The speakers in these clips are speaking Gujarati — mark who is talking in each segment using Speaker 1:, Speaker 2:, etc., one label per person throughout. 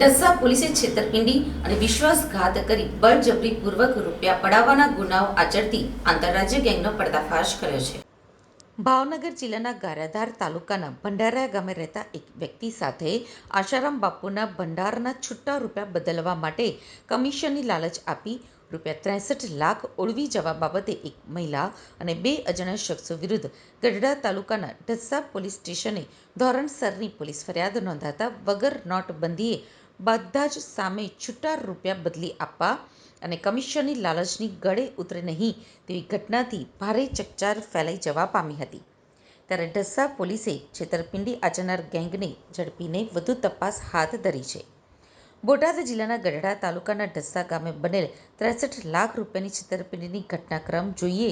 Speaker 1: ડસ્સા પોલીસે છેતરપિંડી અને વિશ્વાસઘાત કરી બળજબરીપૂર્વક રૂપિયા પડાવવાના ગુનાઓ આચરતી આંતરરાજ્ય ગેંગનો પર્દાફાશ કર્યો છે. ભાવનગર જિલ્લાના ગારાધાર તાલુકાના ભંડારા ગામે રહેતા એક વ્યક્તિ સાથે આશારામ બાપુના ભંડારના છૂટા રૂપિયા બદલવા માટે કમિશનની લાલચ આપી રૂપિયા ત્રેસઠ લાખ ઓળવી જવા બાબતે એક મહિલા અને બે અજાણ્યા શખ્સો વિરુદ્ધ ગઢડા તાલુકાના ઢસા પોલીસ સ્ટેશને ધોરણસરની પોલીસ ફરિયાદ નોંધાતા વગર નોટબંધીએ બધા જ સામે છૂટા રૂપિયા બદલી આપવા અને કમિશનની લાલચની ગળે ઉતરે નહીં તેવી ઘટનાથી ભારે ચકચાર ફેલાઈ જવા પામી હતી. ત્યારે ઢસા પોલીસે છેતરપિંડી આચરનાર ગેંગને ઝડપીને વધુ તપાસ હાથ ધરી છે. બોટાદ જિલ્લાના ગઢડા તાલુકાના ઢસા ગામે બનેલ ત્રેસઠ લાખ રૂપિયાની છેતરપિંડીની ઘટનાક્રમ જોઈએ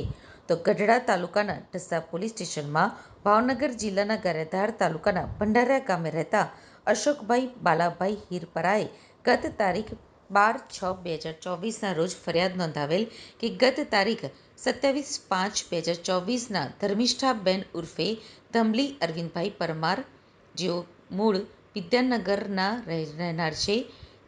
Speaker 1: તો ગઢડા તાલુકાના ઢસા પોલીસ સ્ટેશનમાં ભાવનગર જિલ્લાના ગરેધાર તાલુકાના ભંડારા ગામે રહેતા અશોકભાઈ બાલાભાઈ હીરપરાએ ગત તારીખ બાર છ બે હજાર ચોવીસના રોજ ફરિયાદ નોંધાવેલ કે ગત તારીખ સત્યાવીસ પાંચ બે હજાર ચોવીસના ધર્મિષ્ઠાબેન ઉર્ફે ધમલી અરવિંદભાઈ પરમાર, જેઓ મૂળ વિદ્યાનગરના રહેનાર છે,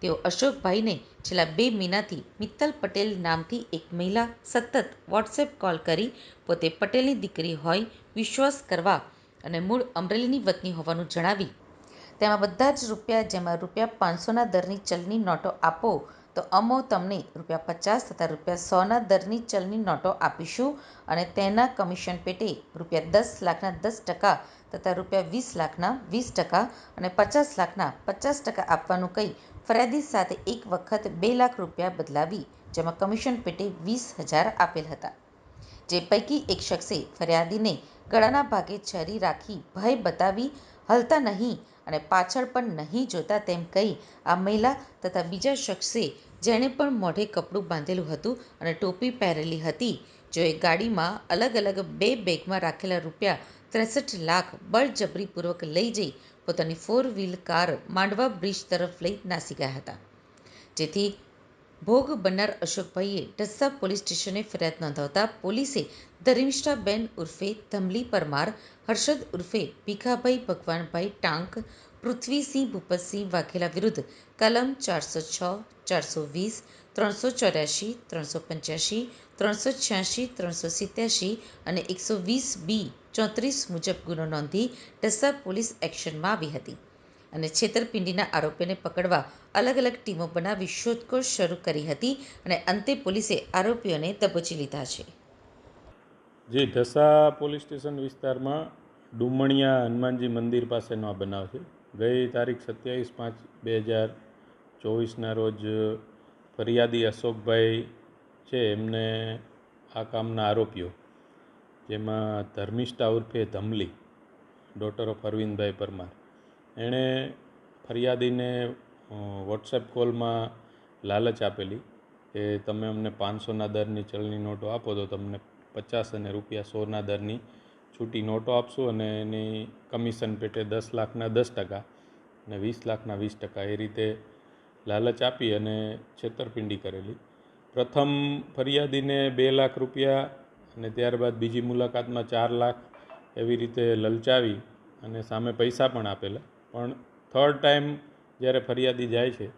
Speaker 1: તેઓ અશોકભાઈને છેલ્લા બે મહિનાથી મિત્તલ પટેલ નામથી એક મહિલા સતત વોટ્સએપ કોલ કરી પોતે પટેલની દીકરી હોય વિશ્વાસ કરવા અને મૂળ અમરેલીની વતની હોવાનું જણાવી તેમાં બધા જ રૂપિયા જેમાં રૂપિયા પાંચસોના દરની ચલણી નોટો આપો, તો અમો તમને રૂપિયા પચાસ તથા રૂપિયા સોના દરની ચલણી નોટો આપીશું અને તેના કમિશન પેટે રૂપિયા દસ લાખના દસ ટકા તથા રૂપિયા વીસ લાખના વીસ ટકા અને પચાસ લાખના પચાસ ટકા આપવાનું કહી ફરિયાદી સાથે એક વખત બે લાખ રૂપિયા બદલાવી, જેમાં કમિશન પેટે વીસ હજાર આપેલ હતા. જે પૈકી એક શખ્સે ફરિયાદીને ગળાના ભાગે છરી રાખી ભય બતાવી હલતા નહીં અને પાછળ પણ નહીં જોતા તેમ કહી આ મહિલા તથા બીજા શખ્સે જેણે પણ મોઢે કપડું બાંધેલું હતું અને ટોપી પહેરેલી હતી જેઓએ ગાડીમાં અલગ અલગ બે બેગમાં રાખેલા રૂપિયા ત્રેસઠ લાખ બળજબરીપૂર્વક લઈ જઈ પોતાની four wheel car Mandva bridge તરફ લઈ નાસી ગયા હતા. જેથી ભોગ બનનાર અશોકભાઈએ ઢસા પોલીસ સ્ટેશને ફરિયાદ નોંધાવતા પોલીસે ધર્મિષ્ઠાબેન ઉર્ફે ધમલી પરમાર, હર્ષદ ઉર્ફે ભીખાભાઈ ભગવાનભાઈ ટાંક, પૃથ્વીસિંહ ભૂપતસિંહ વાઘેલા વિરુદ્ધ કલમ ચારસો છ, ચારસો વીસ, ત્રણસો ચોર્યાસી, ત્રણસો પંચ્યાસી, ત્રણસો છ્યાસી, ત્રણસો સિત્યાસી અને એકસો વીસ બી ચોત્રીસ મુજબ ગુનો નોંધી ઢસા પોલીસ એક્શનમાં આવી હતી. અને છેતરપિંડીના આરોપીને પકડવા અલગ અલગ ટીમો બનાવી શોધખોળ શરૂ કરી હતી અને અંતે પોલીસે આરોપીઓને દબોચી લીધા છે.
Speaker 2: જે ઢસા પોલીસ સ્ટેશન વિસ્તારમાં ડુમણિયા હનુમાનજી મંદિર પાસેનો આ બનાવ છે. ગઈ તારીખ સત્યાવીસ પાંચ બે હજાર ચોવીસના રોજ ફરિયાદી અશોકભાઈ છે, એમને આ કામના આરોપીઓ, જેમાં ધર્મિષ્ઠા ઉર્ફે ધમલી ડોટર ઓફ અરવિંદભાઈ પરમાર એણે ફરિયાદીને વોટ્સએપ કોલમાં લાલચ આપેલી કે તમે અમને પાંચસોના દરની ચલણી નોટો આપો તો તમને પચાસ અને રૂપિયા સોના દરની છૂટી નોટો આપશું અને એની કમિશન પેટે દસ લાખના દસ ટકા અને વીસ લાખના વીસ ટકા એ રીતે લાલચ આપી અને છેતરપિંડી કરેલી. પ્રથમ ફરિયાદીને બે લાખ રૂપિયા અને ત્યારબાદ બીજી મુલાકાતમાં ચાર લાખ એવી રીતે લલચાવી અને સામે પૈસા પણ આપેલા. પણ થર્ડ ટાઈમ જ્યારે ફરિયાદી જાય છે,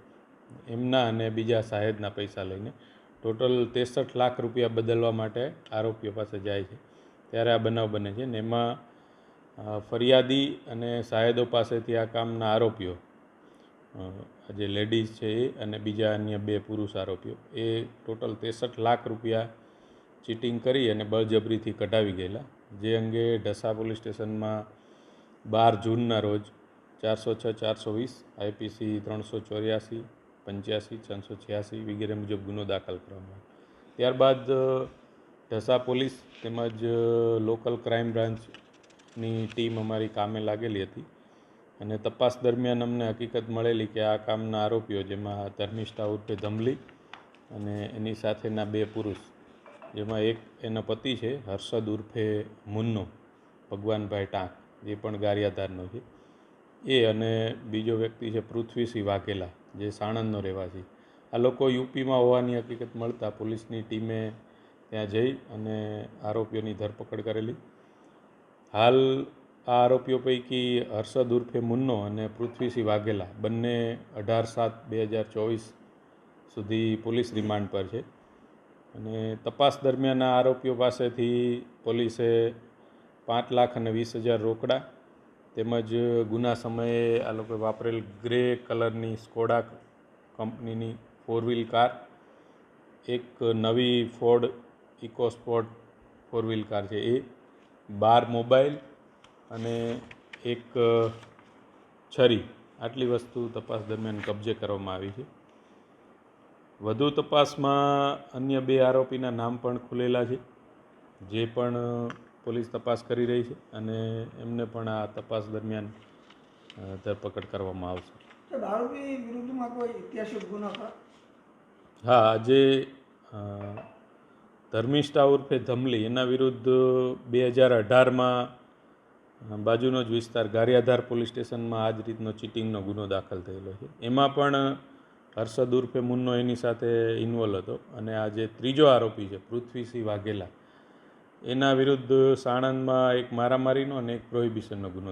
Speaker 2: એમના અને બીજા સાહેદના પૈસા લઈને ટોટલ ત્રેસઠ લાખ રૂપિયા બદલવા માટે આરોપીઓ પાસે જાય છે. ત્યારે આ બનાવ બને છે ને એમાં ફરિયાદી અને સાહેદો પાસેથી આ કામના આરોપીઓ જે લેડીઝ છે એ અને બીજા અન્ય બે પુરુષ આરોપીઓ, એ ટોટલ ત્રેસઠ લાખ રૂપિયા ચીટિંગ કરી અને બળજબરીથી કઢાવી ગયેલા. જે અંગે ઢસા પોલીસ સ્ટેશનમાં બાર જૂનના રોજ ચારસો છ, ચારસો વીસ, આઈપીસી ત્રણસો ચોર્યાસી, પંચ્યાસી ત્રણસો છ્યાસી વગેરે મુજબ ગુનો દાખલ કરવામાં આવ્યો. ત્યારબાદ ઢસા પોલીસ તેમજ લોકલ ક્રાઇમ બ્રાન્ચની ટીમ અમારી કામે લાગેલી હતી અને તપાસ દરમિયાન અમને હકીકત મળેલી કે આ કામના આરોપીઓ જેમાં ધર્મિષ્ઠા ઉર્ફે ધમલી અને એની સાથેના બે પુરુષ, જેમાં એક એનો પતિ છે, હર્ષદ ઉર્ફે મુન્નો, ભગવાનભાઈ ટાંક, જે પણ ગારિયાધારનો છે. એ અને બીજો વ્યક્તિ છે પૃથ્વીસિંહ વાઘેલા, જે સાણંદનો રહેવાસી. આ લોકો યુપીમાં હોવાની હકીકત મળતા પોલીસની ટીમે ત્યાં જઈ અને આરોપીઓની ધરપકડ કરેલી. હાલ આ આરોપીઓ પૈકી હર્ષદ ઉર્ફે મુન્નો અને પૃથ્વીસિંહ વાઘેલા બંને અઢાર સાત બે હજાર ચોવીસ સુધી પોલીસ રિમાન્ડ પર છે. અને તપાસ દરમિયાન આરોપીઓ પાસેથી પોલીસે પાંચ લાખ અને વીસ હજાર રોકડા તેમજ ગુના સમયે આ લોકોએ વાપરેલ ગ્રે કલરની સ્કોડા કંપનીની ફોર વ્હીલ કાર, એક નવી Ford EcoSport four wheel car છે. એ બાર મોબાઈલ અને એક છરી. આટલી વસ્તુ તપાસ દરમિયાન કબજે કરવામાં આવી છે. વધુ તપાસમાં અન્ય બે આરોપીના નામ પણ ખુલેલા છે. જે પણ પોલીસ તપાસ કરી રહી છે અને એમને પણ આ તપાસ દરમિયાન ધરપકડ કરવામાં આવશે. હા આજે ધર્મિષ્ઠા ઉર્ફે ધમલી એના વિરુદ્ધ બે હજાર અઢારમાં બાજુનો જ વિસ્તાર ગારિયાધાર પોલીસ સ્ટેશનમાં આ જ રીતનો ચીટિંગનો ગુનો દાખલ થયેલો છે. એમાં પણ હર્ષદ ઉર્ફે મુન્નો એની સાથે ઇન્વોલ્વ હતો અને આ જે ત્રીજો આરોપી છે પૃથ્વીસિંહ વાઘેલા એના વિરુદ્ધ સાણંદમાં એક મારામારીનો અને એક પ્રોહિબિશનનો ગુનો